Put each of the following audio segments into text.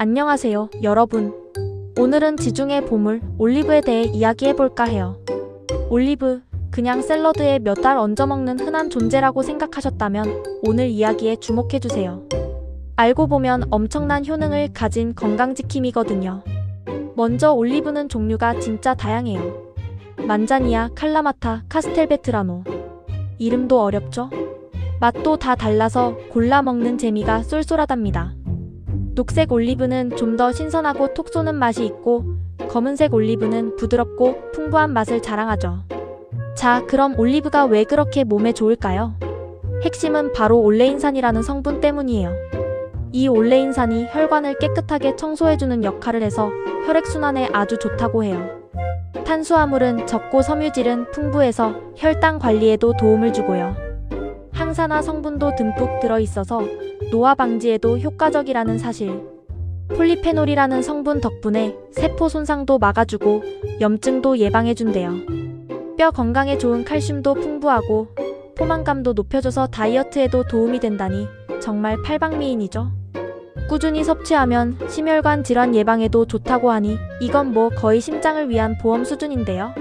안녕하세요, 여러분. 오늘은 지중해 보물, 올리브에 대해 이야기해볼까 해요. 올리브, 그냥 샐러드에 몇 달 얹어 먹는 흔한 존재라고 생각하셨다면 오늘 이야기에 주목해주세요. 알고 보면 엄청난 효능을 가진 건강지킴이거든요. 먼저 올리브는 종류가 진짜 다양해요. 만자니아, 칼라마타, 카스텔베트라노. 이름도 어렵죠? 맛도 다 달라서 골라 먹는 재미가 쏠쏠하답니다. 녹색 올리브는 좀 더 신선하고 톡 쏘는 맛이 있고 검은색 올리브는 부드럽고 풍부한 맛을 자랑하죠. 자, 그럼 올리브가 왜 그렇게 몸에 좋을까요? 핵심은 바로 올레인산이라는 성분 때문이에요. 이 올레인산이 혈관을 깨끗하게 청소해주는 역할을 해서 혈액순환에 아주 좋다고 해요. 탄수화물은 적고 섬유질은 풍부해서 혈당 관리에도 도움을 주고요. 항산화 성분도 듬뿍 들어있어서 노화 방지에도 효과적이라는 사실. 폴리페놀이라는 성분 덕분에 세포 손상도 막아주고 염증도 예방해준대요. 뼈 건강에 좋은 칼슘도 풍부하고 포만감도 높여줘서 다이어트에도 도움이 된다니 정말 팔방미인이죠. 꾸준히 섭취하면 심혈관 질환 예방에도 좋다고 하니 이건 뭐 거의 심장을 위한 보험 수준인데요.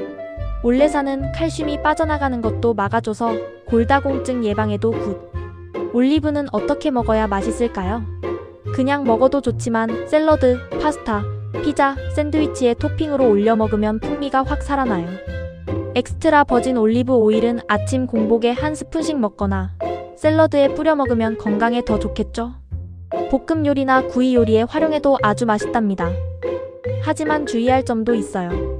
올레산은 칼슘이 빠져나가는 것도 막아줘서 골다공증 예방에도 굿. 올리브는 어떻게 먹어야 맛있을까요? 그냥 먹어도 좋지만 샐러드, 파스타, 피자, 샌드위치에 토핑으로 올려 먹으면 풍미가 확 살아나요. 엑스트라 버진 올리브 오일은 아침 공복에 한 스푼씩 먹거나 샐러드에 뿌려 먹으면 건강에 더 좋겠죠? 볶음 요리나 구이 요리에 활용해도 아주 맛있답니다. 하지만 주의할 점도 있어요.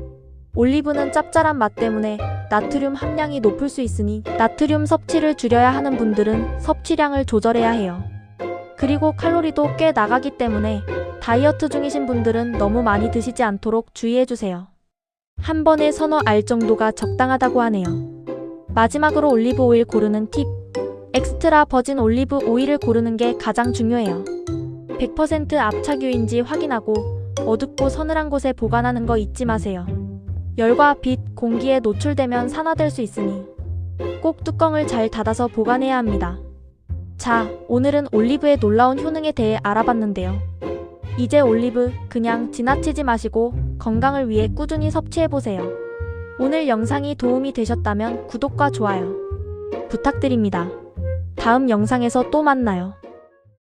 올리브는 짭짤한 맛 때문에 나트륨 함량이 높을 수 있으니 나트륨 섭취를 줄여야 하는 분들은 섭취량을 조절해야 해요. 그리고 칼로리도 꽤 나가기 때문에 다이어트 중이신 분들은 너무 많이 드시지 않도록 주의해주세요. 한 번에 서너 알 정도가 적당하다고 하네요. 마지막으로 올리브 오일 고르는 팁. 엑스트라 버진 올리브 오일을 고르는 게 가장 중요해요. 100% 압착유인지 확인하고 어둡고 서늘한 곳에 보관하는 거 잊지 마세요. 열과 빛, 공기에 노출되면 산화될 수 있으니 꼭 뚜껑을 잘 닫아서 보관해야 합니다. 자, 오늘은 올리브의 놀라운 효능에 대해 알아봤는데요. 이제 올리브 그냥 지나치지 마시고 건강을 위해 꾸준히 섭취해보세요. 오늘 영상이 도움이 되셨다면 구독과 좋아요 부탁드립니다. 다음 영상에서 또 만나요.